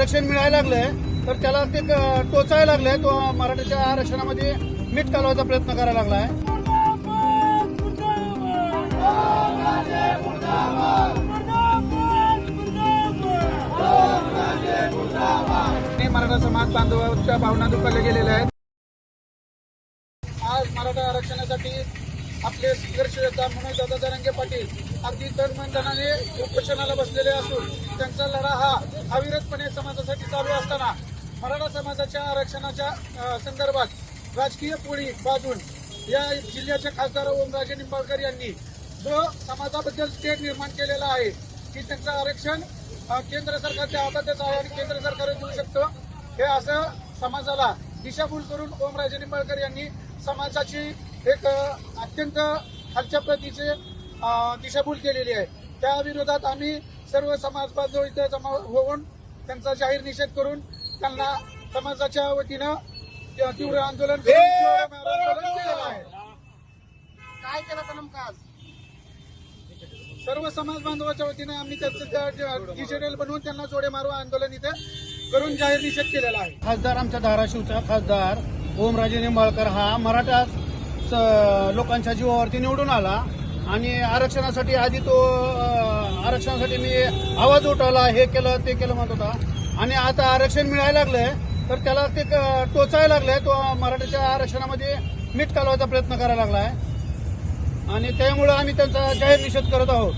आरक्षण मिळायला लागलंय तर त्याला ते क- टोचायला लागलंय. तो मराठीच्या आरक्षणामध्ये मीठ कालवायचा प्रयत्न करायला लागलाय. मराठा समाज बांधवांच्या भावना दुखावल्या गेलेल्या आहेत. आज मराठा आरक्षणासाठी आपले संघर्ष योद्धा मनोज दादा जरांगे पाटील अगदी तनमनधनाने उपोषणाला बसलेले असून त्यांचा लढा हा अविरतपणे समाजासाठी चालू असताना मराठा समाजाच्या आरक्षणाच्या संदर्भात राजकीय पोळी बाजून या जिल्ह्याचे खासदार ओमराजे निंबाळकर यांनी जो समाजाबद्दल स्टेट निर्माण केलेला आहे की त्यांचं आरक्षण केंद्र सरकारच्या हातातच आहे आणि केंद्र सरकारच देऊ शकतं हे असं समाजाला दिशाभूल करून ओमराजे निंबाळकर यांनी समाजाची एक अत्यंत खालच्या प्रतीचे दिशाभूल केलेली आहे. त्या विरोधात आम्ही सर्व समाज बांधव इथे जमा होऊन त्यांचा जाहीर निषेध करून त्यांना समाजाच्या वतीनं तीव्र आंदोलन केलेलं आहे. काय केलं तर नेमकं आज सर्व समाज बांधवाच्या वतीनं आम्ही त्याचं डिजिटल बनवून त्यांना जोडे मारू आंदोलन इथे करून जाहीर निषेध केलेला आहे. खासदार आमच्या धाराशिवचा खासदार ओमराजे निंबाळकर हा मराठा लोकांच्या जीवावरती निवडून आला आणि आरक्षणासाठी आधी तो आरक्षणासाठी मी आवाज उठवला हे केलं ते केलं म्हणत होता. आणि आता आरक्षण मिळायला लागलंय तर त्याला ते टोचायला लागलंय तो मराठीच्या आरक्षणामध्ये मीठ कालवायचा प्रयत्न करायला लागलाय. आणि त्यामुळे आम्ही त्यांचा जाहीर निषेध करत आहोत.